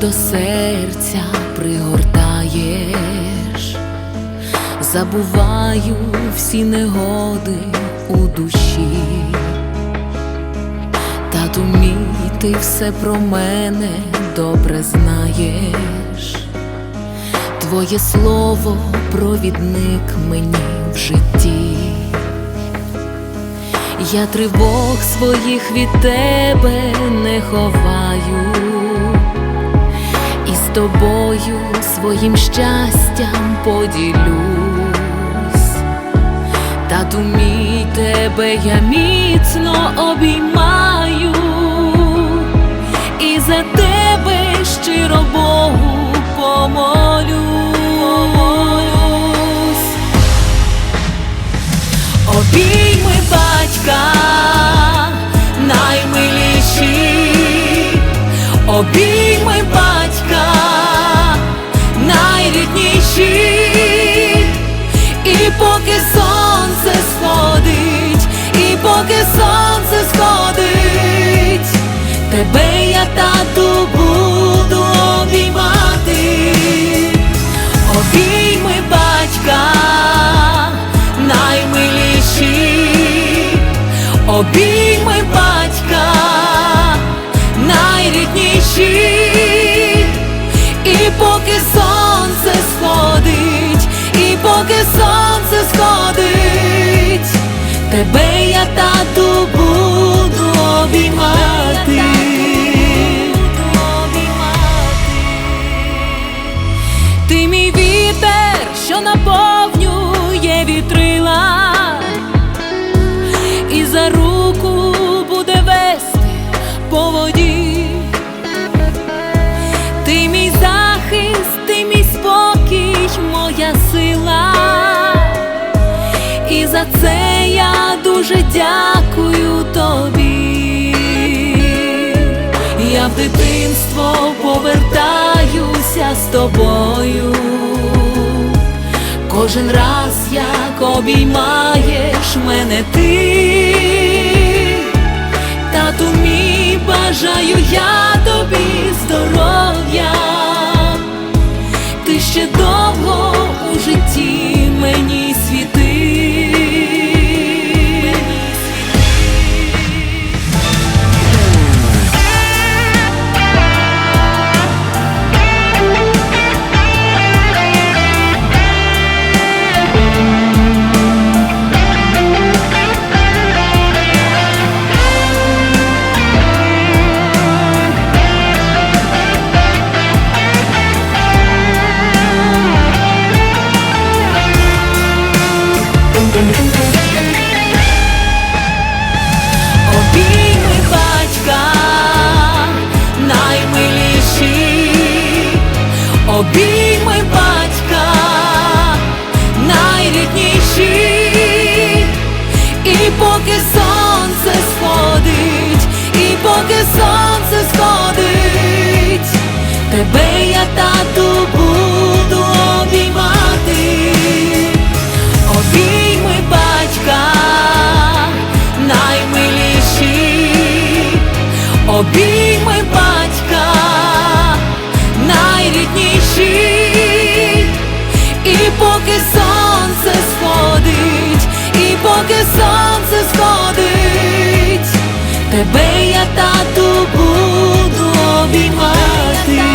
до серця пригортаєш, забуваю всі негоди у душі. Тату мій, ти все про мене добре знаєш. Твоє слово провідник мені в житті. Я тривог своїх від тебе не ховаю, тобою своїм щастям поділюсь. Тату мій тебе я міцно обіймаю, і за тебе щиро Богу помолюсь. Обійми батька наймиліші, обійми тебе я тату буду обіймати, обійми батька наймиліші, обійми батька найрідніші, і поки сонце сходить, і поки сонце сходить, тебе я тату буду обіймати. Що наповнює вітрила, і за руку буде вести по воді. Ти мій захист, ти мій спокій, моя сила. І за це я дуже дякую тобі. Я в дитинство повертаюся з тобою. Кожен раз як обіймаєш мене ти, тату мій бажаю я обійми батька найрідніші, і поки сонце сходить, і поки сонце сходить, тебе я тату буду обіймати.